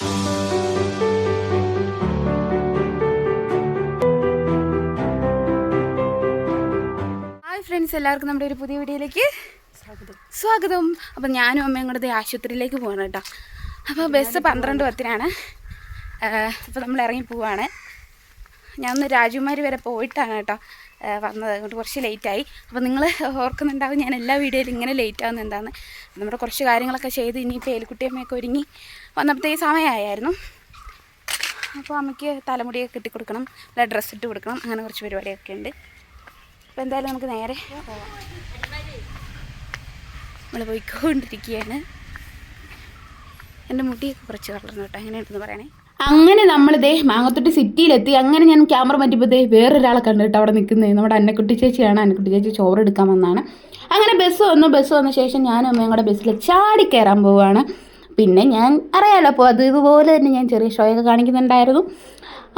Hi friends എല്ലാവർക്കും നമ്മുടെ ഒരു പുതിയ വീഡിയോയിലേക്ക് സ്വാഗതം. സ്വാഗതം. അപ്പം ഞാനും അമ്മയും കൂടെ ആശുപത്രിയിലേക്ക് പോകണം കേട്ടോ. അപ്പോൾ ബസ് പന്ത്രണ്ട് പത്തിനാണ്. അപ്പോൾ നമ്മൾ ഇറങ്ങി പോവാണ്. ഞാൻ ഒന്ന് രാജകുമാരി വരെ പോയിട്ടാണ് കേട്ടോ. വന്നത്. അതുകൊണ്ട് കുറച്ച് ലേറ്റായി അപ്പോൾ നിങ്ങൾ ഓർക്കുന്നുണ്ടാവും ഞാൻ എല്ലാ വീഡിയോയിലും ഇങ്ങനെ ലേറ്റ് ആവുന്നത് എന്താണെന്ന് നമ്മുടെ കുറച്ച് കാര്യങ്ങളൊക്കെ ചെയ്ത് ഇനിയിപ്പോൾ ഏലിക്കുട്ടിയമ്മയൊക്കെ ഒരുങ്ങി വന്നപ്പോഴത്തേക്ക് സമയമായിരുന്നു അപ്പോൾ അമ്മയ്ക്ക് തലമുടിയൊക്കെ കെട്ടിക്കൊടുക്കണം അല്ല ഡ്രസ്സ് ഇട്ട് കൊടുക്കണം അങ്ങനെ കുറച്ച് പരിപാടിയൊക്കെ ഉണ്ട്. അപ്പോൾ എന്തായാലും നമുക്ക് നേരെ നമ്മൾ പോയിക്കൊണ്ടിരിക്കുകയാണ്. എന്റെ മുടിയൊക്കെ കുറച്ച് വളർന്നു കേട്ടോ. എങ്ങനെയുണ്ടെന്ന് പറയണേ? അങ്ങനെ നമ്മൾ ദേ മാങ്ങത്തൊട്ടി സിറ്റിയിലെത്തി. അങ്ങനെ ഞാൻ ക്യാമറ മാറ്റിയപ്പോൾ ദേ വേറൊരാളെ കണ്ടിട്ട് അവിടെ നിൽക്കുന്നത് നമ്മുടെ അന്നക്കുട്ടി ചേച്ചിയാണ്. അന്നക്കുട്ടി ചേച്ചി ചോറ് എടുക്കാൻ വന്നതാണ് അങ്ങനെ ബസ് വന്നു. ബസ് വന്ന ശേഷം ഞാനും അമ്മയും ബസ്സിൽ ചാടി കയറാൻ പോവുകയാണ് പിന്നെ ഞാൻ അറിയാലോ അപ്പോൾ അത് ഇതുപോലെ തന്നെ ഞാൻ ചെറിയ ഷോയൊക്കെ കാണിക്കുന്നുണ്ടായിരുന്നു.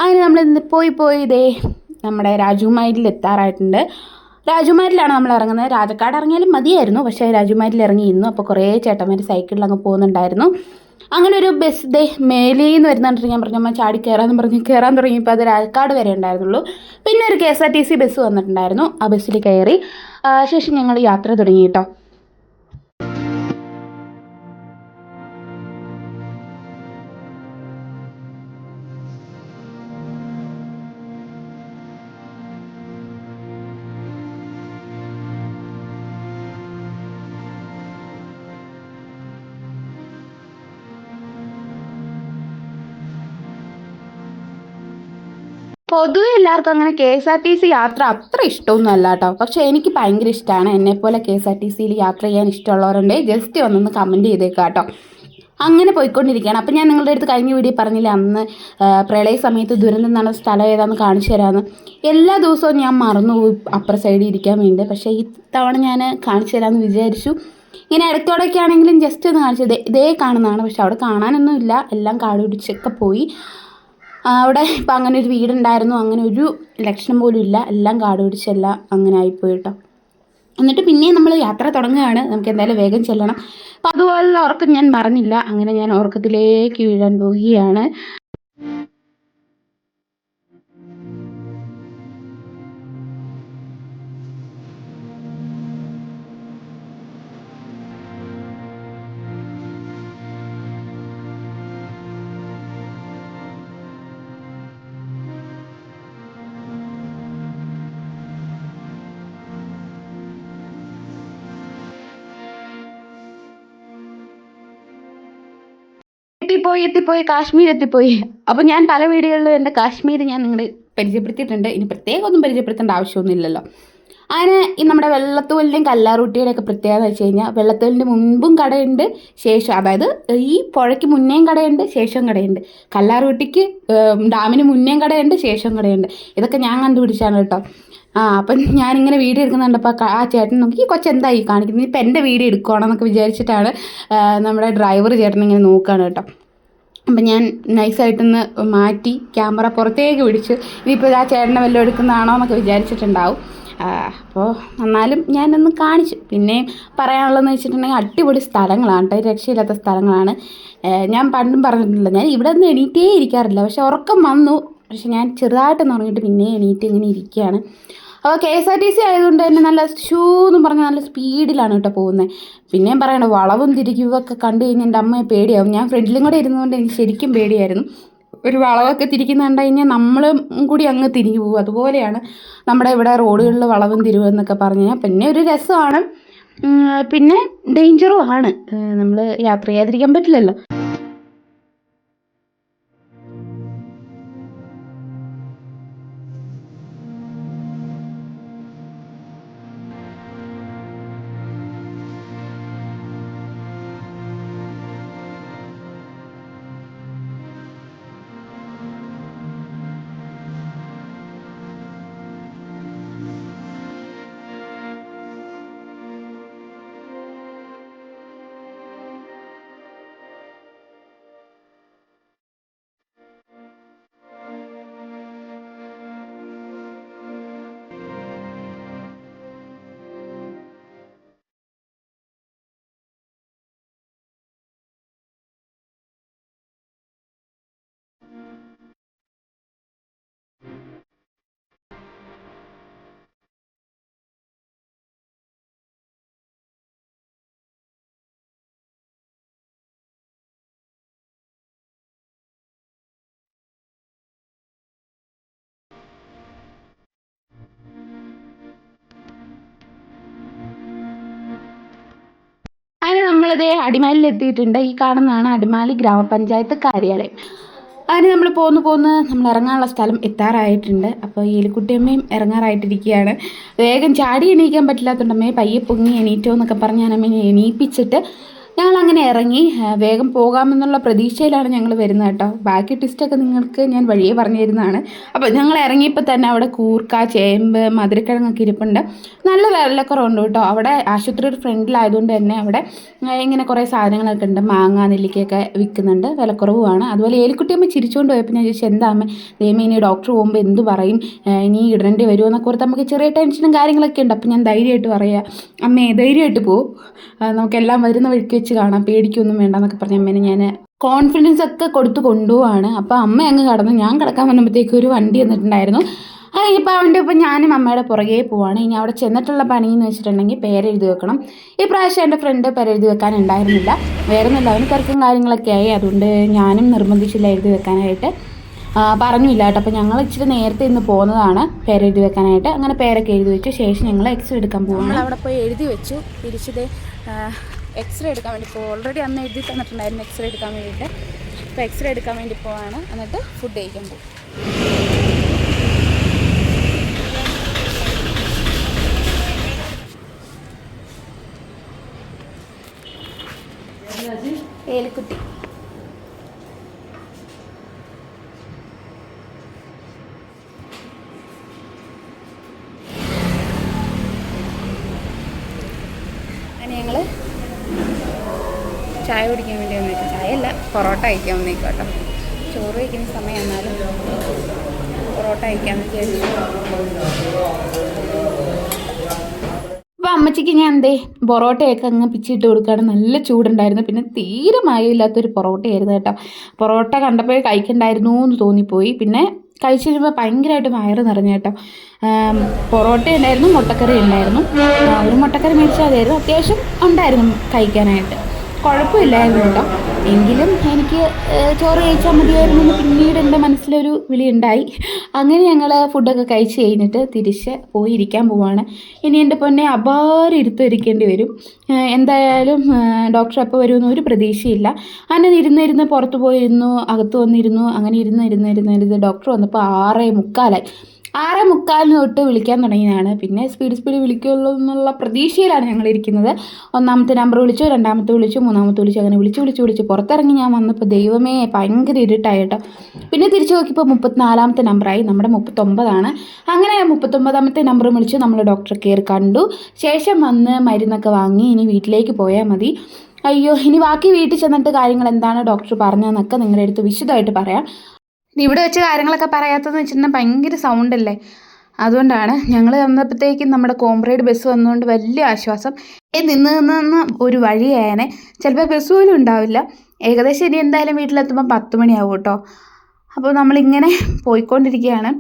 അങ്ങനെ നമ്മൾ ഇന്ന് പോയി പോയി ഇതേ നമ്മുടെ രാജകുമാരിയിൽ എത്താറായിട്ടുണ്ട്. രാജകുമാരിലാണ് നമ്മൾ ഇറങ്ങുന്നത്. രാജക്കാട് ഇറങ്ങിയാലും മതിയായിരുന്നു. പക്ഷേ രാജുമാരിൽ ഇറങ്ങി ഇന്നു. അപ്പോൾ കുറേ ചേട്ടന്മാർ സൈക്കിളിൽ അങ്ങ് പോകുന്നുണ്ടായിരുന്നു. അങ്ങനെ ഒരു ബസ് ദേ മേലേന്ന് വരുന്നുണ്ട് ഞാൻ പറഞ്ഞു. അമ്മ ചാടി കയറാമെന്ന് പറഞ്ഞ്. കയറാൻ തുടങ്ങിയപ്പോൾ അത് രാജക്കാട് വരെ ഉണ്ടായിരുന്നുള്ളൂ. പിന്നെ ഒരു K S R T C bus വന്നിട്ടുണ്ടായിരുന്നു. ആ ബസ്സിൽ കയറി. ശേഷം ഞങ്ങൾ യാത്ര തുടങ്ങി കേട്ടോ. പൊതുവെ എല്ലാവർക്കും അങ്ങനെ K S R T C യാത്ര അത്ര ഇഷ്ടമൊന്നും അല്ല കേട്ടോ പക്ഷേ എനിക്ക് ഭയങ്കര ഇഷ്ടമാണ് എന്നെപ്പോലെ കെ എസ് ആർ ടി സിയിൽ യാത്ര ചെയ്യാൻ ഇഷ്ടമുള്ളവരുണ്ട്. ജസ്റ്റ് വന്നൊന്ന് കമന്റ് ചെയ്തേക്കാം കേട്ടോ അങ്ങനെ പോയിക്കൊണ്ടിരിക്കുകയാണ്. അപ്പം ഞാൻ നിങ്ങളുടെ അടുത്ത് കഴിഞ്ഞ വീഡിയോ പറഞ്ഞില്ല അന്ന് പ്രളയ സമയത്ത് ദുരന്തം നടന്ന സ്ഥലം ഏതാണെന്ന് കാണിച്ചു തരാമെന്ന് എല്ലാ ദിവസവും ഞാൻ മറന്നുപോയി അപ്പുറ സൈഡിൽ ഇരിക്കാൻ വേണ്ടി. പക്ഷേ ഈ തവണ ഞാൻ കാണിച്ചു തരാമെന്ന് വിചാരിച്ചു. ഇങ്ങനെ ഇടയ്ക്കിടയ്ക്ക് ആണെങ്കിലും ജസ്റ്റ് ഒന്ന് കാണിച്ചത് ഇതേ കാണുന്നതാണ്. പക്ഷെ അവിടെ കാണാനൊന്നുമില്ല. എല്ലാം കാട് പിടിച്ചൊക്കെ പോയി. അവിടെ ഇപ്പം അങ്ങനെ ഒരു വീടുണ്ടായിരുന്നു. അങ്ങനെ ഒരു ലക്ഷണം പോലും ഇല്ല. എല്ലാം കാട് പിടിച്ചെല്ലാം അങ്ങനെ ആയിപ്പോയി കേട്ടോ എന്നിട്ട് പിന്നെയും നമ്മൾ യാത്ര തുടങ്ങുകയാണ്. നമുക്ക് എന്തായാലും വേഗം ചെല്ലണം. അപ്പം അതുപോലുള്ള ഉറക്കം ഞാൻ മറന്നില്ല. അങ്ങനെ ഞാൻ ഉറക്കത്തിലേക്ക് വീഴാൻ പോവുകയാണ്. എത്തിപ്പോയി എത്തിപ്പോയി കാശ്മീർ എത്തിപ്പോയി. അപ്പോൾ ഞാൻ പല വീഡിയോകളിലും എന്റെ കാശ്മീർ ഞാൻ നിങ്ങളെ പരിചയപ്പെടുത്തിയിട്ടുണ്ട്. ഇനി പ്രത്യേകം ഒന്നും പരിചയപ്പെടുത്തേണ്ട ആവശ്യമൊന്നുമില്ലല്ലോ. അങ്ങനെ ഈ നമ്മുടെ വെള്ളത്തോലിന്റെയും കല്ലാറൂട്ടിയുടെയും ഒക്കെ പ്രത്യേകത എന്ന് വെച്ച് കഴിഞ്ഞാൽ വെള്ളത്തോലിന്റെ മുൻപും കടയുണ്ട് ശേഷം അതായത് ഈ പുഴയ്ക്ക് മുന്നേയും കടയുണ്ട് ശേഷം കടയുണ്ട്. കല്ലാറൂട്ടിക്ക് ഡാമിന് മുന്നേയും കടയുണ്ട് ശേഷം കടയുണ്ട്. ഇതൊക്കെ ഞാൻ കണ്ടുപിടിച്ചാണ് കേട്ടോ. ആ അപ്പം ഞാനിങ്ങനെ വീഡിയോ എടുക്കുന്നുണ്ടപ്പോൾ ആ ചേട്ടൻ നോക്കി ഈ കൊച്ചെന്തായി കാണിക്കുന്നത്? ഇപ്പം എന്റെ വീഡിയോ എടുക്കുകയാണെന്നൊക്കെ വിചാരിച്ചിട്ടാണ് നമ്മുടെ ഡ്രൈവർ ചേട്ടൻ ഇങ്ങനെ നോക്കുകയാണ് കേട്ടോ. അപ്പം ഞാൻ നൈസായിട്ടൊന്ന് മാറ്റി ക്യാമറ പുറത്തേക്ക് പിടിച്ച് ഇനിയിപ്പോൾ ആ ചേട്ടനെ വല്ലതും എടുക്കുന്നതാണോ എന്നൊക്കെ വിചാരിച്ചിട്ടുണ്ടാവും. അപ്പോൾ എന്നാലും ഞാനൊന്ന് കാണിച്ചു. പിന്നെ പറയാനുള്ളതെന്ന് വെച്ചിട്ടുണ്ടെങ്കിൽ അടിപൊളി സ്ഥലങ്ങളാണ് കേട്ടോ. രക്ഷയില്ലാത്ത സ്ഥലങ്ങളാണ്. ഞാൻ പണ്ടും പറഞ്ഞിട്ടില്ല. ഞാൻ ഇവിടെ നിന്ന് എണീറ്റേ ഇരിക്കാറില്ല. പക്ഷെ ഉറക്കം വന്നു. പക്ഷെ ഞാൻ ചെറുതായിട്ടൊന്ന് ഉറങ്ങിയിട്ട് പിന്നെ എണീറ്റ് ഇങ്ങനെ ഇരിക്കുകയാണ്. അപ്പോൾ K S R T C ആയതുകൊണ്ട് തന്നെ നല്ല ഷൂ എന്ന് പറഞ്ഞാൽ നല്ല സ്പീഡിലാണ് കേട്ടോ പോകുന്നത് പിന്നെയും പറയണം വളവും തിരിക്കുമൊക്കെ കണ്ടു കഴിഞ്ഞാൽ എന്റെ അമ്മയെ പേടിയാവും. ഞാൻ ഫ്രണ്ടിലും കൂടെ ഇരുന്നുകൊണ്ട് എനിക്ക് ശരിക്കും പേടിയായിരുന്നു. ഒരു വളവൊക്കെ തിരിക്കുന്ന കണ്ടു കഴിഞ്ഞാൽ നമ്മളും കൂടി അങ്ങ് തിരിഞ്ഞു പോകും. അതുപോലെയാണ് നമ്മുടെ ഇവിടെ റോഡുകളിൽ വളവും തിരിവും എന്നൊക്കെ പറഞ്ഞു കഴിഞ്ഞാൽ പിന്നെ ഒരു രസമാണ്. പിന്നെ ഡേഞ്ചറും ആണ്. നമ്മൾ യാത്ര ചെയ്യാതിരിക്കാൻ പറ്റില്ലല്ലോ. ഞങ്ങളിതേ അടിമാലിൽ എത്തിയിട്ടുണ്ട് ഈ കാണുന്നതാണ് അടിമാലി ഗ്രാമപഞ്ചായത്ത് കാര്യാലയം. അതിന് നമ്മൾ പോന്ന് പോന്ന് നമ്മൾ ഇറങ്ങാനുള്ള സ്ഥലം എത്താറായിട്ടുണ്ട്. അപ്പോൾ ഏലിക്കുട്ടിയമ്മയും ഇറങ്ങാറായിട്ടിരിക്കുകയാണ്. വേഗം ചാടി എണീക്കാൻ പറ്റില്ലാത്തതുകൊണ്ട് അമ്മയെ പയ്യെ പൊങ്ങി എണീറ്റോ എന്നൊക്കെ പറഞ്ഞ് ഞാൻ അമ്മയെ എണീപ്പിച്ചിട്ട് ഞങ്ങൾ അങ്ങനെ ഇറങ്ങി വേഗം പോകാമെന്നുള്ള പ്രതീക്ഷയിലാണ് ഞങ്ങൾ വരുന്നത് കേട്ടോ. ബാക്കി ട്വിസ്റ്റൊക്കെ നിങ്ങൾക്ക് ഞാൻ വഴിയെ പറഞ്ഞു തരുന്നതാണ് അപ്പോൾ ഞങ്ങൾ ഇറങ്ങിയപ്പോൾ തന്നെ അവിടെ കൂർക്ക ചേമ്പ് മധുരക്കിഴങ്ങൊക്കെ ഇരിപ്പുണ്ട്. നല്ല വിലക്കുറവുണ്ട് കേട്ടോ. അവിടെ ആശുപത്രിയുടെ ഫ്രണ്ടിലായതുകൊണ്ട് തന്നെ അവിടെ ഇങ്ങനെ കുറേ സാധനങ്ങളൊക്കെ ഉണ്ട്. മാങ്ങ നെല്ലിക്കയൊക്കെ വിൽക്കുന്നുണ്ട്. വിലക്കുറവുമാണ്. അതുപോലെ ഏലിക്കുട്ടിയമ്മ ചിരിച്ചുകൊണ്ട് പോയപ്പോൾ ഞാൻ ചോദിച്ചു എന്താ അമ്മ? ദൈവം ഇനി ഡോക്ടർ പോകുമ്പോൾ എന്ത് പറയും? ഇനി ഇടേണ്ടി വരുമോ എന്നൊക്കെ ഓർത്ത് നമുക്ക് ചെറിയ ടെൻഷനും കാര്യങ്ങളൊക്കെ ഉണ്ട്. അപ്പോൾ ഞാൻ ധൈര്യമായിട്ട് പറയാം അമ്മേ ധൈര്യമായിട്ട് പോകും നമുക്കെല്ലാം വരുന്ന വഴിക്ക് വെച്ച് കാണാം. പേടിക്കൊന്നും വേണ്ട എന്നൊക്കെ പറഞ്ഞ അമ്മേനെ ഞാൻ കോൺഫിഡൻസ് ഒക്കെ കൊടുത്ത് കൊണ്ടുപോവാണ്. അപ്പോൾ അമ്മ അങ്ങ് കടന്ന് ഞാൻ കിടക്കാൻ വന്നപ്പോഴത്തേക്ക് ഒരു വണ്ടി വന്നിട്ടുണ്ടായിരുന്നു. അത് ഇപ്പോൾ അവന്റെ ഒപ്പം ഞാനും അമ്മയുടെ പുറകെ പോവാണ്. ഇനി അവിടെ ചെന്നിട്ടുള്ള പണി എന്ന് വെച്ചിട്ടുണ്ടെങ്കിൽ പേരെഴുതി വെക്കണം. ഈ പ്രാവശ്യം എന്റെ ഫ്രണ്ട് പേരെഴുതി വെക്കാൻ ഉണ്ടായിരുന്നില്ല. വേറെ ഒന്നുമില്ല അവന് തിരക്കും കാര്യങ്ങളൊക്കെ ആയി. അതുകൊണ്ട് ഞാനും നിർബന്ധിച്ചില്ല എഴുതി വെക്കാനായിട്ട്. പറഞ്ഞില്ല കേട്ടോ. അപ്പോൾ ഞങ്ങൾ ഇച്ചിരി നേരത്തെ ഇന്ന് പോകുന്നതാണ് പേരെഴുതി വെക്കാനായിട്ട്. അങ്ങനെ പേരൊക്കെ എഴുതി വെച്ചു ശേഷം ഞങ്ങൾ എക്സ് എടുക്കാൻ പോകും അവിടെ പോയി എഴുതി വെച്ചു. തിരിച്ചത് എക്സ്റേ എടുക്കാൻ വേണ്ടി പോകും ഓൾറെഡി അന്ന് എഴുതി തന്നിട്ടുണ്ടായിരുന്നു എക്സ്റേ എടുക്കാൻ വേണ്ടിയിട്ട്. അപ്പോൾ എക്സ്റേ എടുക്കാൻ വേണ്ടി പോവാണ്. എന്നിട്ട് ഫുഡ് കഴിക്കാൻ പോകും. ഏലിക്കുട്ടി അങ്ങനെ ഞങ്ങൾ ചായ കുടിക്കാൻ വേണ്ടി വന്നേക്കാം. ചായ അല്ല പൊറോട്ട കഴിക്കാൻ വന്നേക്കാം കേട്ടോ. ചോറ് കഴിക്കുന്ന സമയം എന്നാലും പൊറോട്ട കഴിക്കാമെന്ന് വിചാരിച്ചു. അപ്പോൾ അമ്മച്ചിക്ക് ഞാൻ എന്തേ പൊറോട്ടയൊക്കെ അങ്ങ് പിച്ചിട്ട് കൊടുക്കുകയാണ് നല്ല ചൂടുണ്ടായിരുന്നു. പിന്നെ തീരെ മയമില്ലാത്തൊരു പൊറോട്ടയായിരുന്നു കേട്ടോ. പൊറോട്ട കണ്ടപ്പോൾ കഴിക്കണ്ടായിരുന്നു എന്ന് തോന്നിപ്പോയി. പിന്നെ കഴിച്ചിരുമ്പോൾ ഭയങ്കരമായിട്ട് വയറ് നിറഞ്ഞു കേട്ടോ. പൊറോട്ട ഉണ്ടായിരുന്നു മുട്ടക്കറി ഉണ്ടായിരുന്നു. ഒരു മുട്ടക്കറി മേടിച്ചാൽ അതായിരുന്നു അത്യാവശ്യം ഉണ്ടായിരുന്നു കഴിക്കാനായിട്ട്. കുഴപ്പമില്ലായിരുന്നു കേട്ടോ എങ്കിലും എനിക്ക് ചോറ് കഴിച്ചാൽ മതിയായിരുന്നു എന്ന് പിന്നീട് എന്റെ മനസ്സിലൊരു വിളി ഉണ്ടായി അങ്ങനെ ഞങ്ങൾ ഫുഡൊക്കെ കഴിച്ച് കഴിഞ്ഞിട്ട് തിരിച്ച് പോയി ഇരിക്കാൻ പോവാണ്. ഇനി എന്റെ പൊന്നെ അപാരം ഇരുത്തൊരുക്കേണ്ടി വരും. എന്തായാലും ഡോക്ടർ എപ്പോൾ വരുമെന്ന് ഒരു പ്രതീക്ഷയില്ല. അങ്ങനെ ഇരുന്നിരുന്ന് പുറത്ത് പോയിരുന്നു അകത്ത് വന്നിരുന്നു അങ്ങനെ ഇരുന്ന് ഇരുന്ന് ഇരുന്ന് ഇരുന്ന് ഡോക്ടർ വന്നപ്പോൾ ആറേ മുക്കാലായി. ആറേ മുക്കാലിന് തൊട്ട് വിളിക്കാൻ തുടങ്ങിയതാണ്. പിന്നെ സ്പീഡ് സ്പീഡ് വിളിക്കുള്ളൂ എന്നുള്ള പ്രതീക്ഷയിലാണ് ഞങ്ങൾ ഇരിക്കുന്നത്. ഒന്നാമത്തെ നമ്പർ വിളിച്ചു രണ്ടാമത്തെ വിളിച്ചു മൂന്നാമത്തെ വിളിച്ചു അങ്ങനെ വിളിച്ച് വിളിച്ച് വിളിച്ച്. പുറത്തിറങ്ങി ഞാൻ വന്നപ്പോൾ ദൈവമേ ഭയങ്കര ഇരുട്ടായിട്ടോ. പിന്നെ തിരിച്ചു നോക്കിയപ്പോൾ മുപ്പത്തിനാലാമത്തെ നമ്പറായി നമ്മുടെ മുപ്പത്തൊമ്പതാണ്. അങ്ങനെ മുപ്പത്തൊമ്പതാമത്തെ നമ്പർ വിളിച്ച്. നമ്മൾ ഡോക്ടറെ കയറി കണ്ടു. ശേഷം വന്ന് മരുന്നൊക്കെ വാങ്ങി ഇനി വീട്ടിലേക്ക് പോയാൽ മതി. അയ്യോ ഇനി ബാക്കി വീട്ടിൽ ചെന്നിട്ട് കാര്യങ്ങൾ എന്താണ് ഡോക്ടർ പറഞ്ഞതെന്നൊക്കെ നിങ്ങളുടെ അടുത്ത് വിശദമായിട്ട് പറയാം. ഇവിടെ വെച്ച് കാര്യങ്ങളൊക്കെ പറയാത്തതെന്ന് വെച്ചിട്ടുണ്ടെങ്കിൽ ഭയങ്കര സൗണ്ട് അല്ലേ? അതുകൊണ്ടാണ് ഞങ്ങൾ വന്നപ്പോഴത്തേക്കും നമ്മുടെ കോംബ്രേഡ് ബസ് വന്നുകൊണ്ട് വലിയ ആശ്വാസം. ഈ നിന്ന് നിന്ന് നിന്ന് ഒരു വഴിയായനെ ചിലപ്പോൾ ബസ് പോലും ഉണ്ടാവില്ല. ഏകദേശം ഇനി എന്തായാലും വീട്ടിലെത്തുമ്പോൾ പത്ത് മണിയാവും കേട്ടോ. അപ്പോൾ നമ്മളിങ്ങനെ പോയിക്കൊണ്ടിരിക്കുകയാണ്.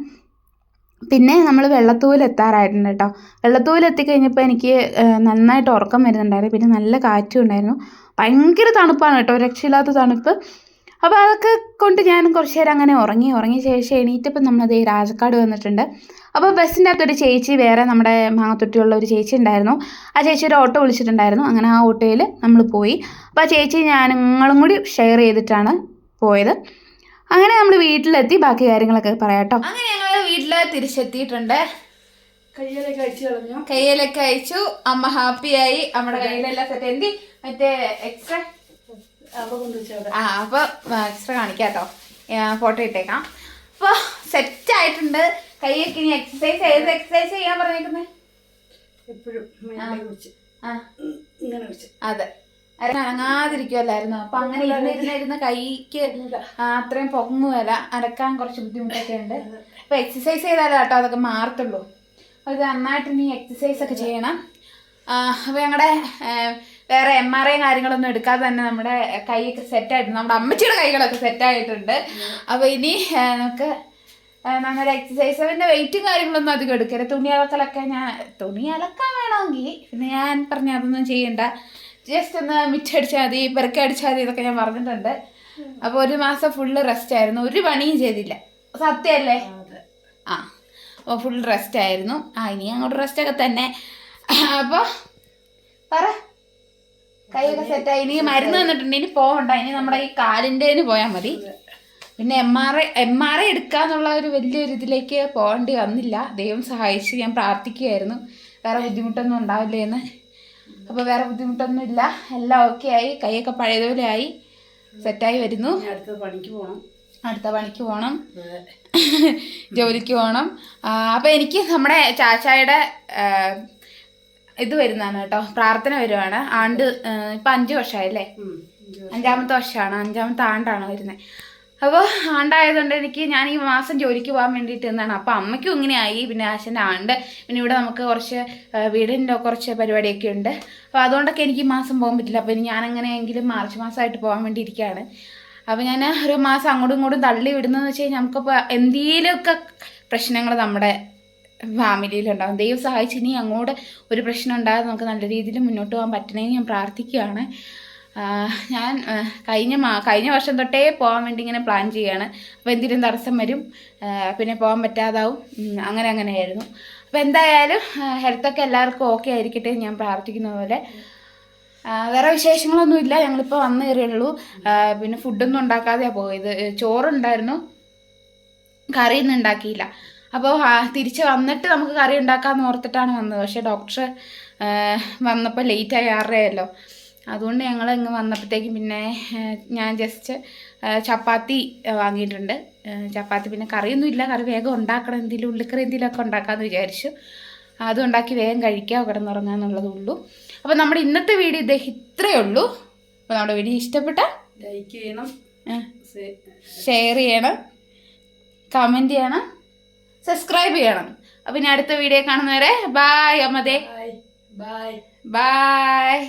പിന്നെ നമ്മൾ വെള്ളത്തൂവിൽ എത്താറായിട്ടുണ്ട് കേട്ടോ. വെള്ളത്തൂവിൽ എത്തിക്കഴിഞ്ഞപ്പോൾ എനിക്ക് നന്നായിട്ട് ഉറക്കം വരുന്നുണ്ടായിരുന്നു. പിന്നെ നല്ല കാറ്റും ഉണ്ടായിരുന്നു. ഭയങ്കര തണുപ്പാണ് കേട്ടോ. രക്ഷയില്ലാത്ത തണുപ്പ്. അപ്പോൾ അതൊക്കെ കൊണ്ട് ഞാൻ കുറച്ച് നേരം അങ്ങനെ ഉറങ്ങി. ഉറങ്ങിയ ശേഷം എണീറ്റപ്പോൾ നമ്മളത് രാജക്കാട് വന്നിട്ടുണ്ട്. അപ്പോൾ ബസ്സിന്റെ അകത്തൊരു ചേച്ചി വേറെ നമ്മുടെ മാങ്ങത്തൊട്ടിയുള്ള ഒരു ചേച്ചി ഉണ്ടായിരുന്നു. ആ ചേച്ചി ഒരു ഓട്ടോ വിളിച്ചിട്ടുണ്ടായിരുന്നു. അങ്ങനെ ആ ഓട്ടോയിൽ നമ്മൾ പോയി. അപ്പോൾ ആ ചേച്ചി ഞാനും കൂടി ഷെയർ ചെയ്തിട്ടാണ് പോയത്. അങ്ങനെ നമ്മൾ വീട്ടിലെത്തി. ബാക്കി കാര്യങ്ങളൊക്കെ പറയാട്ടോ. കേട്ടോ അങ്ങനെ ഞങ്ങൾ വീട്ടിൽ തിരിച്ചെത്തിയിട്ടുണ്ട്. കയ്യിലൊക്കെ അയച്ചു കളഞ്ഞു. കയ്യിലൊക്കെ അയച്ചു അമ്മ ഹാപ്പിയായി. നമ്മുടെ കയ്യിലെല്ലാം സെറ്റ് എന്തി? മറ്റേ എക്സ്ട്രാ ആ അപ്പൊ എക്സ്ട്രാ കാണിക്കാം കേട്ടോ ഫോട്ടോ ഇട്ടേക്കാം. അപ്പൊ സെറ്റ് ആയിട്ടുണ്ട്. കൈയൊക്കെ ഇനി എക്സസൈസ് ഏത് എക്സസൈസ് ചെയ്യാൻ പറഞ്ഞേക്കുന്നത് എപ്പോഴും അതെ. അനങ്ങാതിരിക്കുമല്ലായിരുന്നു അപ്പൊ അങ്ങനെ ഇരുന്ന് ഇരുന്ന് ഇരുന്ന് കൈക്ക് അത്രയും പൊങ്ങുമല്ല അനക്കാൻ കുറച്ച് ബുദ്ധിമുട്ടൊക്കെ ഉണ്ട്. അപ്പൊ എക്സസൈസ് ചെയ്താലേ കേട്ടോ അതൊക്കെ മാറത്തുള്ളൂ. അത് നന്നായിട്ട് ഇനി എക്സസൈസ് ഒക്കെ ചെയ്യണം. അപ്പൊ ഞങ്ങളുടെ വേറെ എം ആർ ഐ കാര്യങ്ങളൊന്നും എടുക്കാതെ തന്നെ നമ്മുടെ കൈയൊക്കെ സെറ്റായിട്ടുണ്ട് നമ്മുടെ അമ്മച്ചിയുടെ കൈകളൊക്കെ സെറ്റായിട്ടുണ്ട് അപ്പൊ ഇനി നമുക്ക് നല്ലൊരു എക്സസൈസ് പിന്നെ വെയിറ്റും കാര്യങ്ങളൊന്നും അധികം എടുക്കരുത്. തുണി അലക്കലൊക്കെ ഞാൻ തുണി അലക്കാൻ വേണമെങ്കിൽ പിന്നെ ഞാൻ പറഞ്ഞ അതൊന്നും ചെയ്യണ്ട. ജസ്റ്റ് ഒന്ന് മിറ്റടിച്ചാൽ മതി പെറുക്കി അടിച്ചാൽ മതി ഇതൊക്കെ ഞാൻ പറഞ്ഞിട്ടുണ്ട്. അപ്പോൾ ഒരു മാസം ഫുള്ള് റെസ്റ്റ് ആയിരുന്നു. ഒരു പണിയും ചെയ്തില്ല. സത്യമല്ലേ? ആ അപ്പോൾ ഫുൾ റെസ്റ്റ് ആയിരുന്നു. ആ ഇനി അങ്ങോട്ട് റെസ്റ്റ് ഒക്കെ തന്നെ. അപ്പോൾ പറ. കൈയൊക്കെ സെറ്റായി ഇനി മരുന്ന് തന്നിട്ടുണ്ട്. ഇനി പോകണ്ട ഇനി നമ്മുടെ ഈ കാലിന്റെന് പോയാൽ മതി. പിന്നെ M R I M R I എടുക്കാന്നുള്ള ഒരു വലിയൊരു ഇതിലേക്ക് പോകേണ്ടി വന്നില്ല. ദൈവം സഹായിച്ച് ഞാൻ പ്രാർത്ഥിക്കുകയായിരുന്നു. വേറെ ബുദ്ധിമുട്ടൊന്നും ഉണ്ടാവില്ല എന്ന് അപ്പോൾ വേറെ ബുദ്ധിമുട്ടൊന്നും ഇല്ല. എല്ലാം ഓക്കെ ആയി. കൈയൊക്കെ പഴയതുപോലെ ആയി. സെറ്റായി വരുന്നു. അടുത്ത പണിക്ക് പോകണം അടുത്ത പണിക്ക് പോകണം. ജോലിക്ക് പോകണം അപ്പോൾ എനിക്ക് നമ്മുടെ ചാച്ചായുടെ ഇത് വരുന്നതാണ് കേട്ടോ. പ്രാർത്ഥന വരുവാണ്. ആണ്ട് ഇപ്പൊ അഞ്ചു വർഷമായല്ലേ അഞ്ചാമത്തെ വർഷമാണ് അഞ്ചാമത്തെ ആണ്ടാണ് വരുന്നത് അപ്പോൾ ആണ്ടായതുകൊണ്ട് എനിക്ക് ഞാൻ ഈ മാസം ജോലിക്ക് പോകാൻ വേണ്ടിയിട്ട് നിന്നാണ്. അപ്പോൾ അമ്മയ്ക്കും ഇങ്ങനെയായി. പിന്നെ അച്ഛന്റെ ആണ്ട്. പിന്നെ ഇവിടെ നമുക്ക് കുറച്ച് വീടിന്റെ കുറച്ച് പരിപാടിയൊക്കെ ഉണ്ട്. അപ്പോൾ അതുകൊണ്ടൊക്കെ എനിക്ക് ഈ മാസം പോകാൻ പറ്റില്ല. അപ്പോൾ ഇനി ഞാൻ എങ്ങനെയെങ്കിലും മാർച്ച് മാസമായിട്ട് പോകാൻ വേണ്ടി ഇരിക്കുകയാണ് അപ്പോൾ ഞാൻ ഒരു മാസം അങ്ങോട്ടും ഇങ്ങോട്ടും തള്ളി വിടുന്നതെന്ന് വെച്ച് കഴിഞ്ഞാൽ നമുക്കിപ്പോൾ എന്തെങ്കിലുമൊക്കെ പ്രശ്നങ്ങൾ നമ്മുടെ ഫാമിലിയിലുണ്ടാകും ദൈവം സഹായിച്ച് ഇനി അങ്ങോട്ട് ഒരു പ്രശ്നം ഉണ്ടാകാതെ നമുക്ക് നല്ല രീതിയിൽ മുന്നോട്ട് പോകാൻ പറ്റണേ ഞാൻ പ്രാർത്ഥിക്കുകയാണ്. ഞാൻ കഴിഞ്ഞ മാ കഴിഞ്ഞ വർഷം തൊട്ടേ പോകാൻ വേണ്ടി ഇങ്ങനെ പ്ലാൻ ചെയ്യുകയാണ്. അപ്പോൾ എന്തെങ്കിലും തടസ്സം വരും. പിന്നെ പോകാൻ പറ്റാതാവും. അങ്ങനെ അങ്ങനെയായിരുന്നു. അപ്പോൾ എന്തായാലും ഹെൽത്തൊക്കെ എല്ലാവർക്കും ഓക്കെ ആയിരിക്കട്ടെ ഞാൻ പ്രാർത്ഥിക്കുന്ന പോലെ. വേറെ വിശേഷങ്ങളൊന്നുമില്ല ഞങ്ങളിപ്പോൾ വന്നു കയറിയുള്ളൂ. പിന്നെ ഫുഡൊന്നും ഉണ്ടാക്കാതെയാണ് പോയത്. ചോറുണ്ടായിരുന്നു. കറിയൊന്നും ഉണ്ടാക്കിയില്ല. അപ്പോൾ തിരിച്ച് വന്നിട്ട് നമുക്ക് കറി ഉണ്ടാക്കാമെന്ന് ഓർത്തിട്ടാണ് വന്നത്. പക്ഷേ ഡോക്ടർ വന്നപ്പോൾ ലേറ്റായി ആറരയല്ലോ അതുകൊണ്ട് ഞങ്ങൾ ഇങ്ങ് വന്നപ്പോഴത്തേക്കും പിന്നെ ഞാൻ ജസ്റ്റ് ചപ്പാത്തി വാങ്ങിയിട്ടുണ്ട്. ചപ്പാത്തി പിന്നെ കറിയൊന്നും ഇല്ല. കറി വേഗം ഉണ്ടാക്കണം. എന്തെങ്കിലും ഉള്ളിക്കറി എന്തെങ്കിലുമൊക്കെ ഉണ്ടാക്കാമെന്ന് വിചാരിച്ചു. അതും ഉണ്ടാക്കി വേഗം കഴിക്കാം കിടന്നുറങ്ങുക എന്നുള്ളതേ ഉള്ളൂ. അപ്പോൾ നമ്മുടെ ഇന്നത്തെ വീഡിയോ ഇദ്ദേഹം ഇത്രയേ ഉള്ളൂ. അപ്പോൾ നമ്മുടെ വീഡിയോ ഇഷ്ടപ്പെട്ട ലൈക്ക് ചെയ്യണം. ഷെയർ ചെയ്യണം. കമന്റ് ചെയ്യണം. സബ്സ്ക്രൈബ് ചെയ്യണം. അപ്പം ഇനി അടുത്ത വീഡിയോ കാണുന്നവരെ ബായ് അമ്മദേ ബായ് ബായ്